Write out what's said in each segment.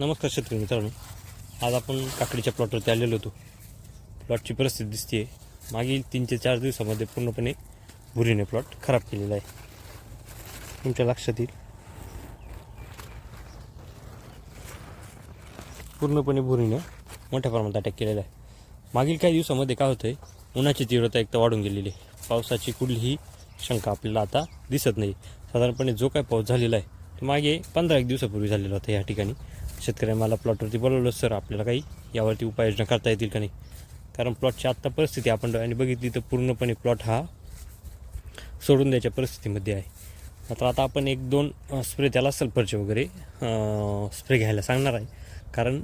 नमस्कार शेतकरी मित्रांनो. आज आपण काकडीच्या प्लॉटवरती आलेलो होतो. प्लॉटची परिस्थिती दिसते मागील तीन ते चार दिवसामध्ये पूर्णपणे भुरीने प्लॉट खराब केलेला आहे. तुमच्या लक्षात येईल. पूर्णपणे भुरीने मोठ्या प्रमाणात अटॅक केलेला आहे. मागील काही दिवसामध्ये काय होतं आहे उन्हाची तीव्रता एकतर वाढून गेलेली आहे. पावसाची कुठलीही शंका आपल्याला आता दिसत नाही. साधारणपणे जो काय पाऊस झालेला आहे तो मागे पंधरा एक दिवसापूर्वी झालेला होता या ठिकाणी. शेतकऱ्या मला प्लॉटवरती बोलवलं सर आपल्याला काही यावरती उपाययोजना करता येतील का नाही? कारण प्लॉटची आत्ता परिस्थिती आपण आणि बघितली तर पूर्णपणे प्लॉट हा सोडून द्यायच्या परिस्थितीमध्ये आहे. मात्र आता आपण एक दोन स्प्रे त्याला सल्फरचे वगैरे स्प्रे घ्यायला सांगणार आहे. कारण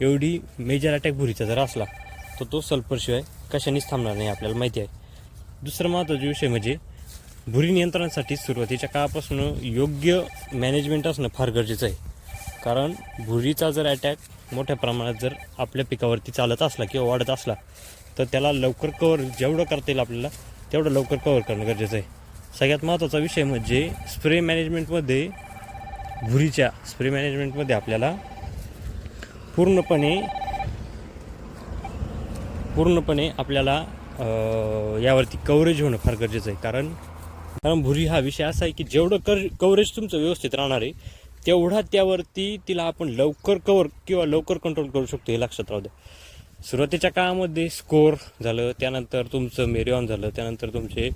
एवढी मेजर अटॅक भुरीचा जर असला तर तो सल्फरशिवाय कशानेच थांबणार नाही आपल्याला माहिती आहे. दुसरा महत्त्वाचा विषय म्हणजे भुरी नियंत्रणासाठी सुरुवातीच्या काळापासून योग्य मॅनेजमेंट असणं फार गरजेचं आहे. कारण भुरीचा जर अटॅक मोठ्या प्रमाणात जर आपल्या पिकावरती चालत असला किंवा वाढत असला तर त्याला लवकर कवर जेवढं करता येईल आपल्याला तेवढं लवकर कवर करणं गरजेचं आहे. सगळ्यात महत्त्वाचा विषय म्हणजे स्प्रे मॅनेजमेंटमध्ये भुरीच्या स्प्रे मॅनेजमेंटमध्ये आपल्याला पूर्णपणे पूर्णपणे आपल्याला यावरती कव्हरेज होणं फार गरजेचं आहे. कारण कारण भुरी हा विषय असा आहे की जेवढं कर कव्हरेज तुमचं व्यवस्थित राहणार आहे तेवढा त्यावरती तिला आपण लवकर कवर किंवा लवकर कंट्रोल करू शकतो हे लक्षात राहू द्या. सुरुवातीच्या काळामध्ये स्कोर झालं त्यानंतर तुमचं मेरिऑन झालं त्यानंतर तुमचे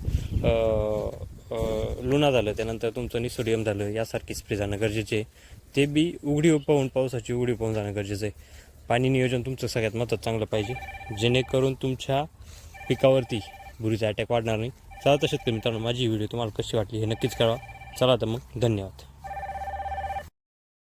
लुणा लुना झालं त्यानंतर तुमचं निसोडियम झालं यासारखे स्प्रे जाणं गरजेचे आहे. ते बी उघडी पाहून पावसाची उघडी पाहून जाणं गरजेचं आहे. पाणी नियोजन तुमचं सगळ्यात महत्त्वाचं चांगलं पाहिजे. जेणेकरून तुमच्या पिकावरती बुरीचा अटॅक वाढणार नाही. चला तर शेतकरी मित्रांनो माझी व्हिडिओ तुम्हाला कशी वाटली हे नक्कीच कळवा. चला तर मग धन्यवाद.